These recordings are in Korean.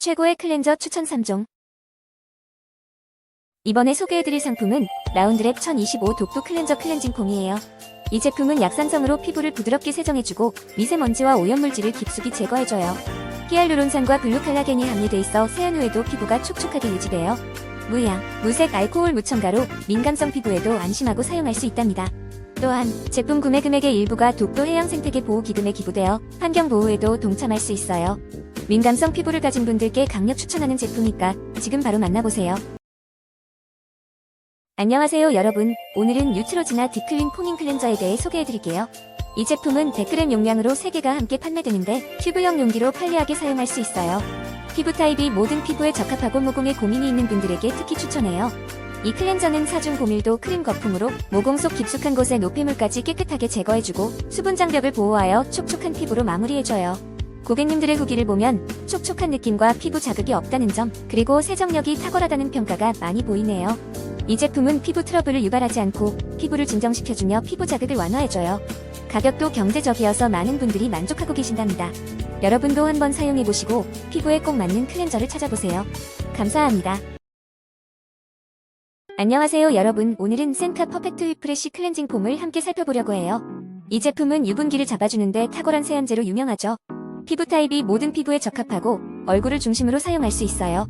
최고의 클렌저 추천 3종. 이번에 소개해드릴 상품은 라운드랩 1025 독도 클렌저 클렌징 폼이에요. 이 제품은 약산성으로 피부를 부드럽게 세정해주고 미세먼지와 오염물질을 깊숙이 제거해줘요. 히알루론산과 블루칼라겐이 함유돼 있어 세안 후에도 피부가 촉촉하게 유지돼요. 무향, 무색 알코올 무첨가로 민감성 피부에도 안심하고 사용할 수 있답니다. 또한 제품 구매 금액의 일부가 독도 해양 생태계 보호 기금에 기부되어 환경 보호에도 동참할 수 있어요. 민감성 피부를 가진 분들께 강력 추천하는 제품이니까 지금 바로 만나보세요. 안녕하세요 여러분. 오늘은 뉴트로지나 딥클린 폼ing 클렌저에 대해 소개해드릴게요. 이 제품은 100g 용량으로 3개가 함께 판매되는데 튜브형 용기로 편리하게 사용할 수 있어요. 피부 타입이 모든 피부에 적합하고 모공에 고민이 있는 분들에게 특히 추천해요. 이 클렌저는 사중 고밀도 크림 거품으로 모공 속 깊숙한 곳의 노폐물까지 깨끗하게 제거해주고 수분 장벽을 보호하여 촉촉한 피부로 마무리해줘요. 고객님들의 후기를 보면 촉촉한 느낌과 피부 자극이 없다는 점, 그리고 세정력이 탁월하다는 평가가 많이 보이네요. 이 제품은 피부 트러블을 유발하지 않고 피부를 진정시켜주며 피부 자극을 완화해줘요. 가격도 경제적이어서 많은 분들이 만족하고 계신답니다. 여러분도 한번 사용해보시고 피부에 꼭 맞는 클렌저를 찾아보세요. 감사합니다. 안녕하세요 여러분 오늘은 센카 퍼펙트 위프레쉬 클렌징 폼을 함께 살펴보려고 해요. 이 제품은 유분기를 잡아주는데 탁월한 세안제로 유명하죠. 피부 타입이 모든 피부에 적합하고 얼굴을 중심으로 사용할 수 있어요.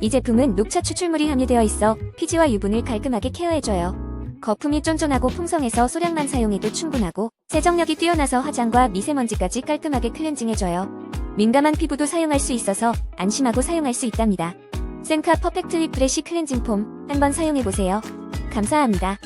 이 제품은 녹차 추출물이 함유되어 있어 피지와 유분을 깔끔하게 케어해줘요. 거품이 쫀쫀하고 풍성해서 소량만 사용해도 충분하고 세정력이 뛰어나서 화장과 미세먼지까지 깔끔하게 클렌징해줘요. 민감한 피부도 사용할 수 있어서 안심하고 사용할 수 있답니다. 센카 퍼펙트 리프레쉬 클렌징 폼 한번 사용해보세요. 감사합니다.